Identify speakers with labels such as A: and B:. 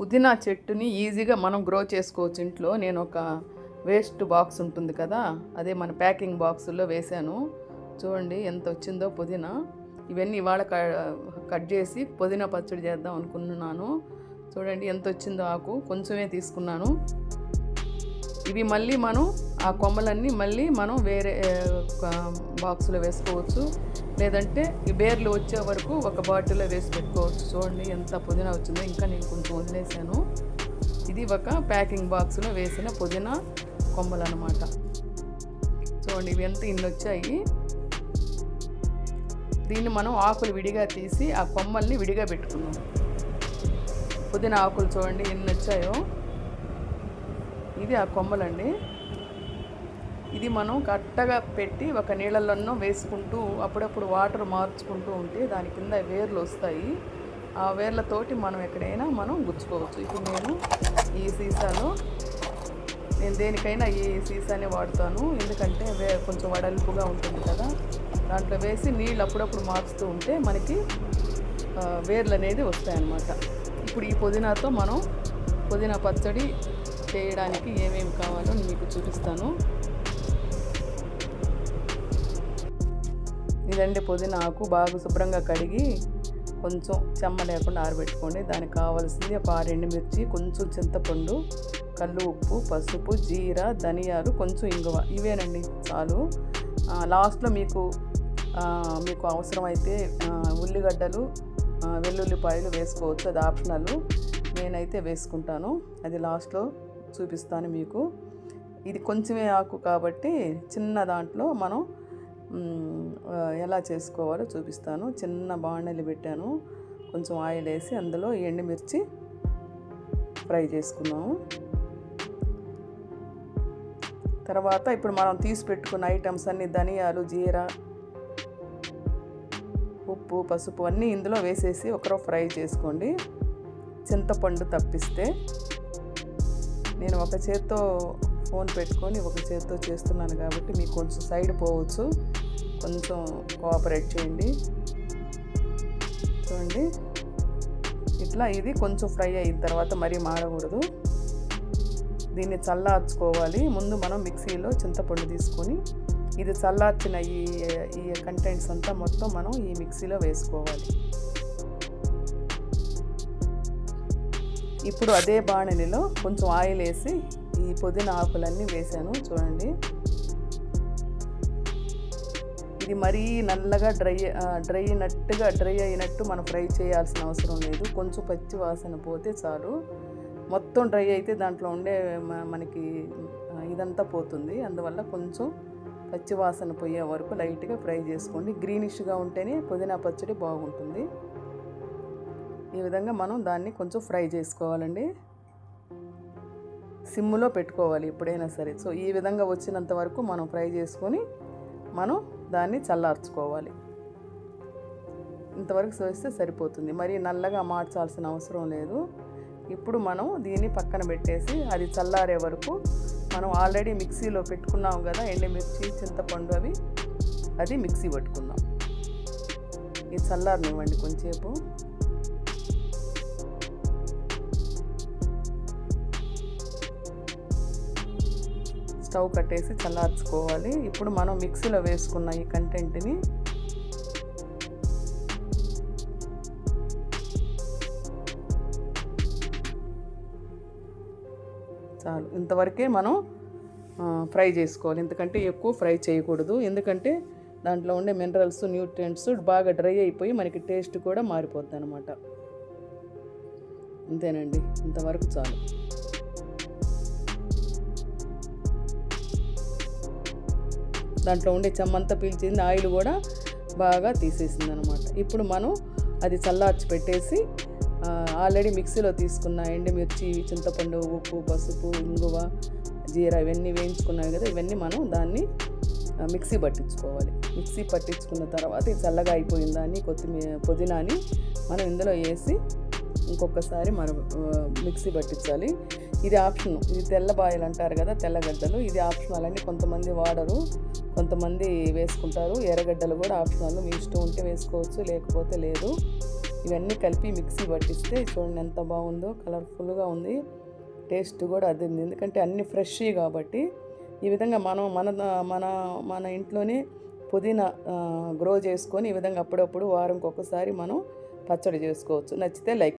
A: పుదీనా చెట్టుని ఈజీగా మనం గ్రో చేసుకోవచ్చు. ఇంట్లో నేను ఒక వేస్ట్ బాక్స్ ఉంటుంది కదా అదే మన ప్యాకింగ్ బాక్సుల్లో వేశాను. చూడండి ఎంత వచ్చిందో పుదీనా. ఇవన్నీ ఇవాళ క- కట్ చేసి పుదీనా పచ్చడి చేద్దాం అనుకున్నాను చూడండి ఎంత వచ్చిందో ఆకు కొంచెమే తీసుకున్నాను. ఇవి మళ్ళీ మనం ఆ కొమ్మలన్నీ మళ్ళీ మనం వేరే బాక్స్లో వేసుకోవచ్చు. లేదంటే ఈ బేర్లు వచ్చే వరకు ఒక బాటిల్లో వేసి పెట్టుకోవచ్చు. చూడండి ఎంత పుదీనా వచ్చిందో. ఇంకా నేను కొంచెం వదిలేసాను. ఇది ఒక ప్యాకింగ్ బాక్స్లో వేసిన పుదీనా కొమ్మలు అనమాట చూడండి ఇవి ఎంత ఇన్ని వచ్చాయి. దీన్ని మనం ఆకులు విడిగా తీసి ఆ కొమ్మల్ని విడిగా పెట్టుకున్నాం పుదీనా ఆకులు చూడండి ఎన్ని వచ్చాయో. ఇది ఆ కొమ్మలండి. ఇది మనం కట్టగా పెట్టి ఒక నీళ్ళల్లోనో వేసుకుంటూ అప్పుడప్పుడు వాటర్ మార్చుకుంటూ ఉంటే దాని కింద వేర్లు వస్తాయి. ఆ వేర్లతోటి మనం ఎక్కడైనా మనం గుచ్చుకోవచ్చు. ఇప్పుడు నేను ఈ సీసాలో నేను దేనికైనా ఈ సీసానే వాడతాను. ఎందుకంటే వే కొంచెం వడల్పుగా ఉంటుంది కదా. దాంట్లో వేసి నీళ్ళు అప్పుడప్పుడు మార్చుతూ ఉంటే మనకి వేర్లు అనేది వస్తాయన్నమాట. ఇప్పుడు ఈ పుదీనాతో మనం పుదీనా పచ్చడి చేయడానికి ఏమేమి కావాలో మీకు చూపిస్తాను. ఇదండి పుదీనా ఆకు బాగా శుభ్రంగా కడిగి కొంచెం చెమ్మ లేకుండా ఆరబెట్టుకోండి. దానికి కావాల్సింది ఒక ఆరు ఎండుమిర్చి కొంచెం చింతపండు కల్లు ఉప్పు పసుపు జీర ధనియాలు కొంచెం ఇంగువ. ఇవేనండి చాలు. లాస్ట్లో మీకు మీకు అవసరమైతే ఉల్లిగడ్డలు వెల్లుల్లిపాయలు వేసుకోవచ్చు. అది ఆప్షనల్. నేనైతే వేసుకుంటాను. అది లాస్ట్లో చూపిస్తాను మీకు. ఇది కొంచెమే ఆకు కాబట్టి చిన్న దాంట్లో మనం ఎలా చేసుకోవాలో చూపిస్తాను. చిన్న బాణలి పెట్టాను. కొంచెం ఆయిల్ వేసి అందులో ఎండుమిర్చి ఫ్రై చేసుకున్నాము. తర్వాత ఇప్పుడు మనం తీసి పెట్టుకున్న ఐటమ్స్ అన్ని ధనియాలు జీరా ఉప్పు పసుపు అన్నీ ఇందులో వేసేసి ఒకరో ఫ్రై చేసుకోండి. చింతపండు తప్పిస్తే నేను ఒక చేత్తో ఫోన్ పెట్టుకొని ఒక చేత్తో చేస్తున్నాను కాబట్టి మీకు కొంచెం సైడ్ పోవచ్చు. కొంచెం కోఆపరేట్ చేయండి. చూడండి. ఇట్లా ఇది కొంచెం ఫ్రై అయిన తర్వాత మరీ మాడకూడదు. దీన్ని చల్లార్చుకోవాలి. ముందు మనం మిక్సీలో చింతపండు తీసుకొని ఇది చల్లార్చిన ఈ ఈ కంటెంట్స్ అంతా మొత్తం మనం ఈ మిక్సీలో వేసుకోవాలి. ఇప్పుడు అదే బాణలిలో కొంచెం ఆయిల్ వేసి ఈ పుదీనా ఆకులన్నీ వేసాను చూడండి. ఇది మరీ నల్లగా డ్రై డ్రై అయినట్టుగా డ్రై అయినట్టు మనం ఫ్రై చేయాల్సిన అవసరం లేదు. కొంచెం పచ్చి వాసన పోతే చాలు. మొత్తం డ్రై అయితే దాంట్లో ఉండే మ- మనకి ఇదంతా పోతుంది. అందువల్ల కొంచెం పచ్చి వాసన పోయే వరకు లైట్గా ఫ్రై చేసుకోండి. గ్రీనిష్గా ఉంటేనే పుదీనా పచ్చడి బాగుంటుంది. ఈ విధంగా మనం దాన్ని కొంచెం ఫ్రై చేసుకోవాలండి. సిమ్లో పెట్టుకోవాలి ఎప్పుడైనా సరే. సో ఈ విధంగా వచ్చినంత వరకు మనం ఫ్రై చేసుకొని మనం దాన్ని చల్లార్చుకోవాలి. ఇంతవరకు చూస్తే సరిపోతుంది. మరి నల్లగా మార్చాల్సిన అవసరం లేదు. ఇప్పుడు మనం దీన్ని పక్కన పెట్టేసి అది చల్లారే వరకు మనం ఆల్రెడీ మిక్సీలో పెట్టుకున్నాం కదా ఎండుమిర్చి చింతపండు అవి అది మిక్సీ పట్టుకుందాం. ఇది చల్లారనివ్వండి కొంచెంసేపు. స్టవ్ కట్టేసి చల్లార్చుకోవాలి. ఇప్పుడు మనం మిక్సీలో వేసుకున్న ఈ కంటెంట్ని చాలు. ఇంతవరకే మనం ఫ్రై చేసుకోవాలి. ఎందుకంటే ఎక్కువ ఫ్రై చేయకూడదు. ఎందుకంటే దాంట్లో ఉండే మినరల్స్ న్యూట్రియంట్స్ బాగా డ్రై అయిపోయి మనకి టేస్ట్ కూడా మారిపోద్ది అనమాట అంతేనండి. ఇంతవరకు చాలు. దాంట్లో ఉండే చెమ్మంతా పీల్చింది ఆయిల్ కూడా బాగా తీసేసింది అనమాట ఇప్పుడు మనం అది చల్లార్చి పెట్టేసి ఆల్రెడీ మిక్సీలో తీసుకున్న ఎండుమిర్చి చింతపండు ఉప్పు పసుపు ఇంగువ జీరా ఇవన్నీ వేయించుకున్నాయి కదా ఇవన్నీ మనం దాన్ని మిక్సీ పట్టించుకోవాలి. మిక్సీ పట్టించుకున్న తర్వాత ఇది చల్లగా అయిపోయిన దాన్ని కొత్తిమీర పుదీనాని మనం ఇందులో వేసి ఇంకొకసారి మనం మిక్సీ పట్టించాలి. ఇది ఆప్షన్ ఇది తెల్ల బాయిల్ అంటారు కదా తెల్లగడ్డలు ఇది ఆప్షనల్ అండి. కొంతమంది వాడరు కొంతమంది వేసుకుంటారు. ఎర్రగడ్డలు కూడా ఆప్షనల్. మీ ఇష్టం ఉంటే వేసుకోవచ్చు లేకపోతే లేదు. ఇవన్నీ కలిపి మిక్సీ పట్టిస్తే చూడండి ఎంత బాగుందో కలర్ఫుల్గా ఉంది. టేస్ట్ కూడా అది ఎందుకంటే అన్ని ఫ్రెష్ కాబట్టి ఈ విధంగా మనం మన మన మన ఇంట్లోనే పుదీనా గ్రో చేసుకొని ఈ విధంగా అప్పుడప్పుడు వారంకి ఒకసారి మనం పచ్చడి చేసుకోవచ్చు. నచ్చితే లైక్